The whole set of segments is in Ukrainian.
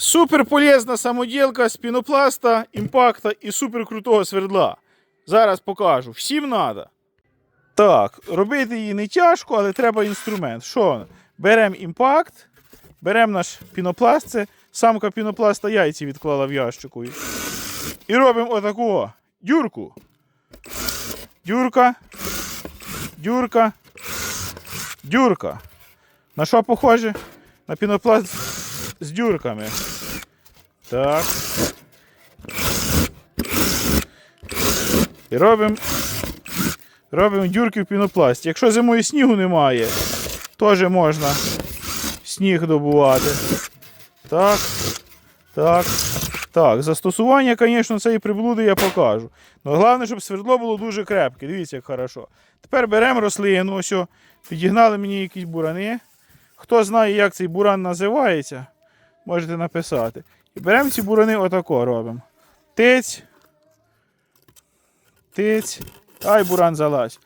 Супер полезна самоділка з пінопласта, імпакта і супер крутого свердла. Зараз покажу. Всім треба. Так, робити її не тяжко, але треба інструмент. Що? Беремо імпакт, беремо наш пінопласт. Це самка пінопласта яйці відклала в ящику. І робимо отаку дюрку. Дюрка. Дюрка. Дюрка. На що похоже? На пінопласт з дюрками. Так. І робимо робимо дюрки в пінопласті. Якщо зимою снігу немає, теж можна сніг добувати. Так. Так. Так, застосування, звісно, цієї приблуди я покажу. Але головне, щоб свердло було дуже крепке. Дивіться, як хорошо. Тепер беремо рослину, ось, підігнали мені якісь бурани. Хто знає, як цей буран називається, можете написати. І беремо ці бурани отако робимо. Тиць. Тиць. Ай, буран залазь.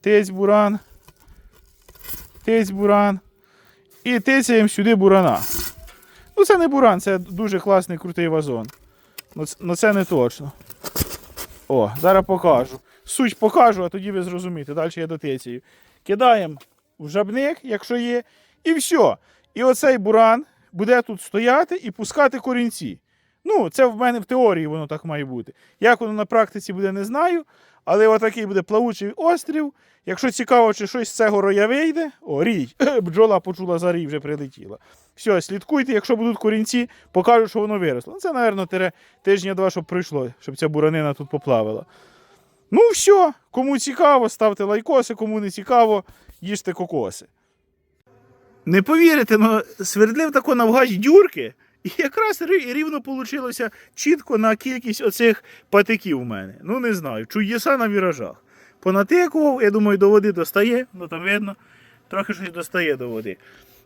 Тиць буран. Тиць буран. І тицяємо сюди бурана. Ну, це не буран, це дуже класний крутий вазон. Ну, ну, це не точно. О, зараз покажу. Суть покажу, а тоді ви зрозумієте. Далі я дотицію. Кидаємо в жабник, якщо є, і все. І оцей буран буде тут стояти і пускати корінці. Ну, це в мене в теорії воно так має бути. Як воно на практиці буде, не знаю. Але отакий буде плавучий острів. Якщо цікаво, чи щось з цього роя вийде, о, рій, бджола почула за рій, вже прилетіла. Все, слідкуйте, якщо будуть корінці, покажу, що воно виросло. Ну, це, мабуть, тижня-два, щоб пройшло, щоб ця буранина тут поплавила. Ну, все, кому цікаво, ставте лайкоси, кому не цікаво, їжте кокоси. Не повірите, але свердлив тако навгач дюрки, і якраз рівно вийшло чітко на кількість оцих патиків у мене. Ну, не знаю, чудеса на віражах. Понатикував, я думаю, до води достає, ну там видно, трохи щось достає до води.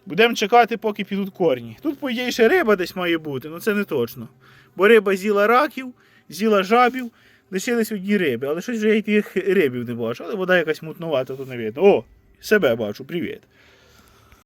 Будемо чекати, поки підуть корні. Тут, по ідеї, ще риба десь має бути, але це не точно. Бо риба з'їла раків, з'їла жабів, лишились одні риби. Але щось вже я тих рибів не бачу. Але вода якась мутнувата, то не видно. О, себе бачу, привіт.